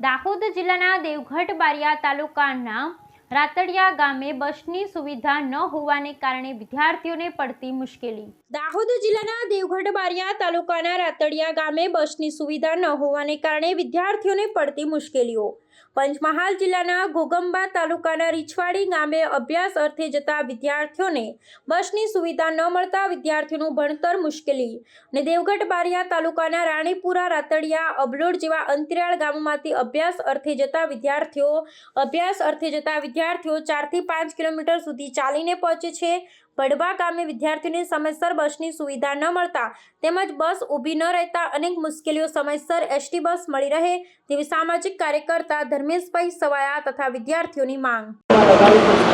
દાહોદ જિલ્લાના દેવગઢ બારિયા તાલુકાના રાતડિયા ગામે બસની સુવિધા ન હોવાને કારણે વિદ્યાર્થીઓને પડતી મુશ્કેલી. દાહોદ જિલ્લાના દેવગઢ બારિયા તાલુકાના રાતડિયા ગામે બસની સુવિધા ન હોવાને કારણે વિદ્યાર્થીઓને પડતી મુશ્કેલીઓ. પંચમહાલ જિલ્લાના ઘોગંબા તાલુકાના રીછવાડી ગામે અભ્યાસ અર્થે જતા વિદ્યાર્થીઓને બસની સુવિધા ન મળતા વિદ્યાર્થીઓનું ભણતર મુશ્કેલી અને દેવગઢ બારિયા તાલુકાના રાણીપુરા રાતડિયા અબલોડ જેવા અંતરિયાળ ગામોમાંથી અભ્યાસ અર્થે જતા વિદ્યાર્થીઓ અભ્યાસ અર્થે જતા વિદ્યાર્થીઓ ચારથી પાંચ કિલોમીટર સુધી ચાલીને પહોંચે છે. ભડબા ગામે વિદ્યાર્થીઓને સમયસર બસની સુવિધા ન મળતા તેમજ બસ ઊભી ન રહેતા અનેક મુશ્કેલીઓ સમયસર એસટી બસ મળી રહે તેવી સામાજિક કાર્યકર્તા ધર્મેશભાઈ સવાયા તથા વિદ્યાર્થીઓની માંગ.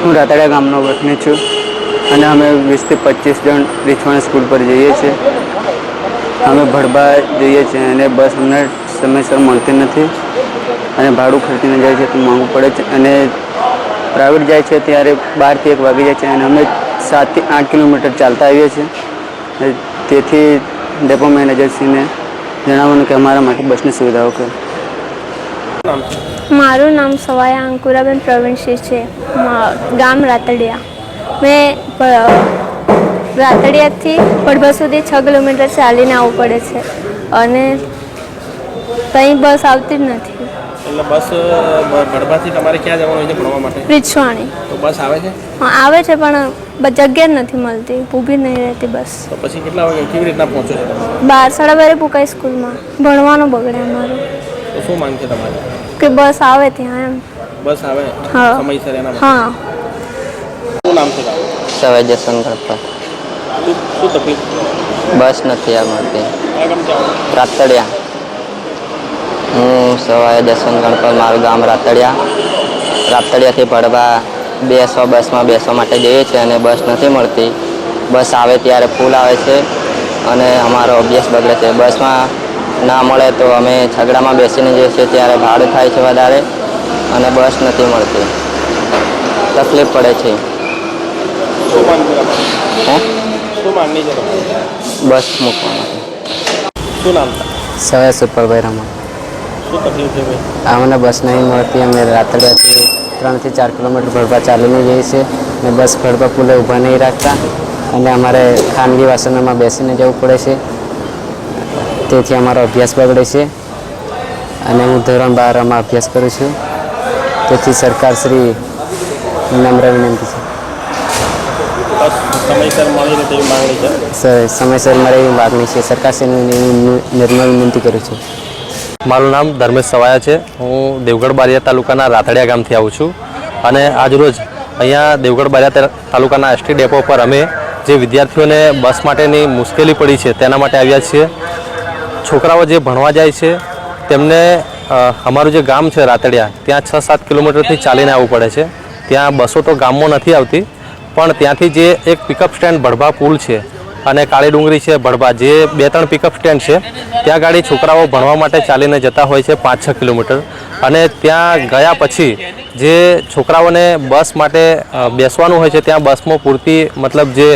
હું રાતાડા ગામનો વતની છું અને અમે વીસથી પચીસ જણ રીછવાણા સ્કૂલ પર જઈએ છીએ. અમે ભડબા જઈએ છીએ અને બસ અમને સમયસર મળતી નથી અને ભાડું ખર્ચીને જાય છે તો મોંઘું પડે છે અને પ્રાઇવેટ જાય છે ત્યારે બારથી એક વાગી જાય છે અને અમે સાતથી આઠ કિલોમીટર ચાલતા આવીએ છીએ. તેથી ડેપો મેનેજરશ્રીને જણાવવાનું કે અમારા માટે બસની સુવિધાઓ કરો. મારું નામ સવાયા અંકુરાબેન પ્રવીણસિંહ છે. ગામ રાતડિયા. મેં રાતડિયાથી પડભા સુધી છ કિલોમીટર ચાલીને આવવું પડે છે. અને કંઈ બસ આવતી જ નથી. એટલે બસ બ- તમારે ક્યાં જવાનું હોય છે ભણવા માટે? રીછવાણી તો બસ આવે છે? હા, આવે છે પણ જગ્યા જ નથી મળતી. ઊભી નહીં રહેતી બસ. તો પછી કેટલા વાગે કેવી રીતના પહોંચો છો? બાર સાડા બારે પુકાઈ સ્કૂલમાં. ભણવાનું બગડે અમારું. તો શું માંગ છે તમારી? કે બસ આવે ત્યાં એમ. બસ આવે? હા. સમયસર એના હા. શું નામ છે સવાઈ જસવંત પર શું તકલીફ? બસ નથી આ મળતી રાતડિયા. હું સવારે જસવંત ગણપત મારું ગામ રાતડિયા. રાતડિયાથી પડવા બેસવા બસમાં બેસવા માટે જઈએ છીએ અને બસ નથી મળતી. બસ આવે ત્યારે ફૂલ આવે છે અને અમારો અભ્યાસ બગડે છે. બસમાં ના મળે તો અમે છગડામાં બેસીને જઈએ છીએ ત્યારે ભાડું થાય છે વધારે અને બસ નથી મળતી. તકલીફ પડે છે. બસ મૂકવા માટે. શું નામ? સુપરભાઈ રમા. શું તકલીફ છે અમને બસ નહીં મળતી અમે રાતડિયાથી ત્રણથી ચાર કિલોમીટર ભરવા ચાલીને જઈએ છીએ. અને બસ ભરવા પુલે ઊભા નહીં રાખતા. અને અમારે ખાનગી વાસણોમાં બેસીને જવું પડે છે. તેથી અમારો અભ્યાસ બગડે છે. અને હું ધોરણ બારમાં અભ્યાસ કરું છું. તેથી સરકાર શ્રી નમ્ર વિનંતી છે. સમયસર મળી રહે તેવી માંગણી છે. સર સમયસર મારે એવી માગણી છે. સરકારશ્રીને નિર્મળ વિનંતી કરું છું. મારું નામ ધર્મેશ સવાયા છે. હું દેવગઢ બારિયા તાલુકાના રાથડિયા ગામથી આવું છું. અને આજરોજ અહીંયા દેવગઢ બારિયા તાલુકાના એસટી ડેપો પર અમે જે વિદ્યાર્થીઓને બસ માટેની મુશ્કેલી પડી છે તેના માટે આવ્યા છીએ. છોકરાઓ જે ભણવા જાય છે, તેમને અમારું જે ગામ છે રાતડિયા ત્યાં છ સાત કિલોમીટરથી ચાલીને આવવું પડે છે. ત્યાં બસો તો ગામમાં નથી આવતી, પણ ત્યાંથી જે એક પિકઅપ સ્ટેન્ડ ભડભા પુલ છે અને કાળી ડુંગરી છે ભડભા જે બે ત્રણ પિકઅપ સ્ટેન્ડ છે, ત્યાં ગાડી છોકરાઓ ભણવા માટે ચાલીને જતા હોય છે પાંચ છ કિલોમીટર. અને ત્યાં ગયા પછી જે છોકરાઓને બસ માટે બેસવાનું હોય છે, ત્યાં બસમાં પૂરતી મતલબ જે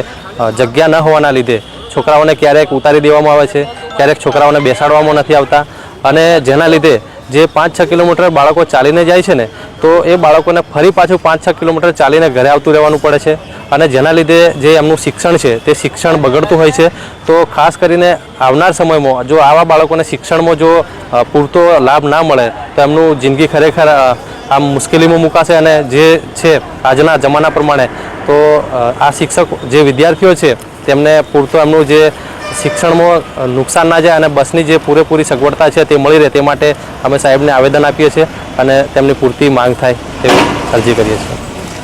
જગ્યા ન હોવાના લીધે છોકરાઓને ક્યારેક ઉતારી દેવામાં આવે છે, ક્યારેક છોકરાઓને બેસાડવામાં નથી આવતા. અને જેના લીધે જે પાંચ છ કિલોમીટર બાળકો ચાલીને જાય છે ને, તો એ બાળકોને ફરી પાછું પાંચ છ કિલોમીટર ચાલીને ઘરે આવતું રહેવાનું પડે છે. અને જેના લીધે જે એમનું શિક્ષણ છે, તે શિક્ષણ બગડતું હોય છે. તો ખાસ કરીને આવનાર સમયમાં જો આવા બાળકોને શિક્ષણમાં જો પૂરતો લાભ ના મળે, તો એમનું જિંદગી ખરેખર આમ મુશ્કેલીમાં મુકાશે અને જે છે, આજના જમાના પ્રમાણે, તો આ શિક્ષક જે વિદ્યાર્થીઓ છે, તેમને પૂરતો એમનું જે શિક્ષણમાં નુકસાન ના જાય અને બસની જે પૂરેપૂરી સગવડતા છે તે મળી રહે તે માટે અમે સાહેબને આવેદન આપીએ છીએ અને તેમની પૂરતી માંગ થાય તેવી અરજી કરીએ છીએ.